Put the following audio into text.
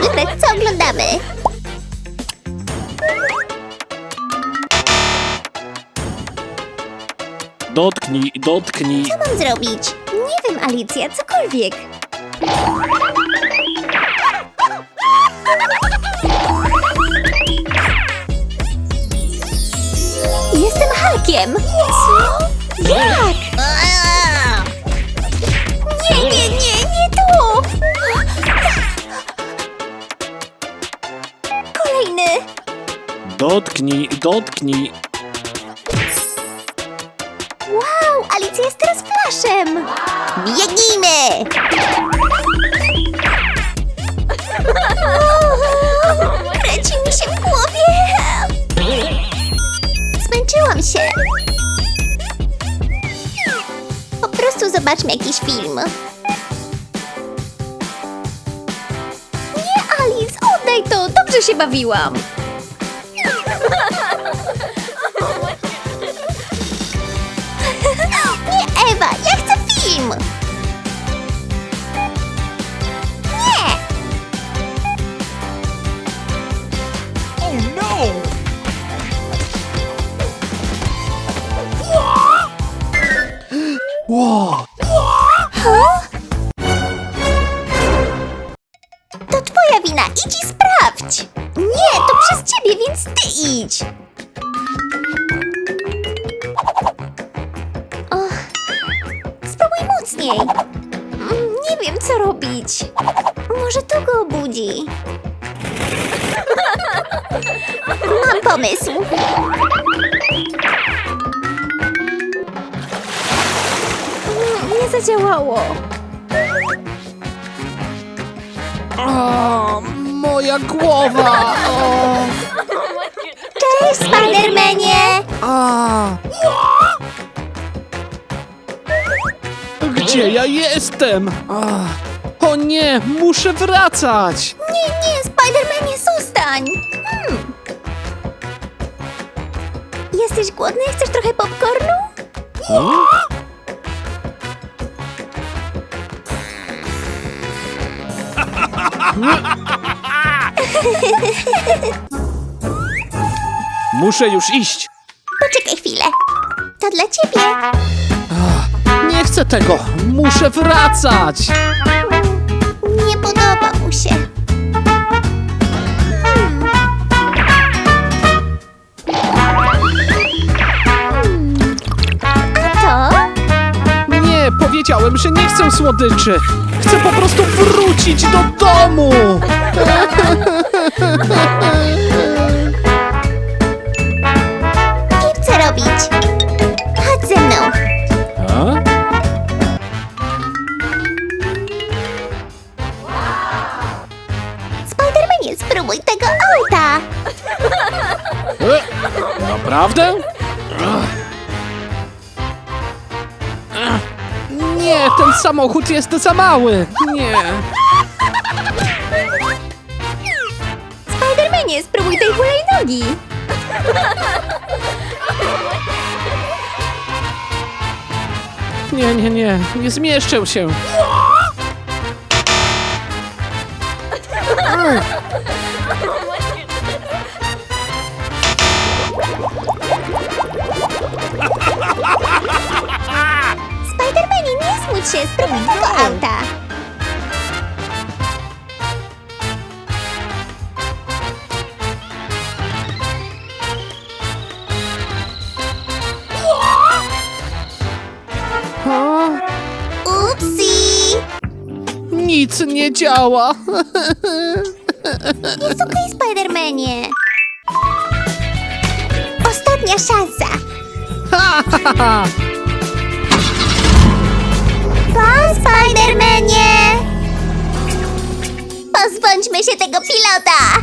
wybrać, co oglądamy. Dotknij, dotknij. Co mam zrobić? Nie wiem, Alicja, cokolwiek. Jestem Hulkiem. Co? Jak? Dotknij, dotknij. Wow, Alicja jest teraz flaszem! Biegnijmy! Kręci mi się w głowie! Zmęczyłam się! Po prostu zobaczmy jakiś film. Nie, Alice, oddaj to! Dobrze się bawiłam! Nie, Ewa, ja chcę film! Nie! Wow. To twoja wina, idź i sprawdź! Przez ciebie, więc ty idź! Och, spróbuj mocniej! Mm, Nie wiem, co robić. Może to go obudzi. Mam pomysł. Mm, Nie zadziałało. A, moja głowa. O. Cześć, Spidermanie! A. Gdzie ja jestem? A. O nie, muszę wracać. Nie, nie, Spidermanie, zostań! Hmm. Jesteś głodny? Chcesz trochę popcornu? O? Muszę już iść. Poczekaj chwilę. To dla ciebie. Nie chcę tego. Muszę wracać. Nie podoba mu się. Hmm. Hmm. A to? Nie, powiedziałem, że nie chcę słodyczy. Chcę po prostu wrócić do domu. Nie chcę robić. Chodź ze mną. A? Spidermanie, spróbuj tego auta. E, Naprawdę? Ach. Ach. Nie, ten samochód jest za mały. Nie. Spidermanie, spróbuj tej hulajnogi. Nie, nie, nie. Nie zmieszczę się. Spidermanie, nie smuć się, spróbuj nic nie działa. Jest okej, Spidermanie. Ostatnia szansa. Pa, Spidermanie! Pozbądźmy się tego pilota!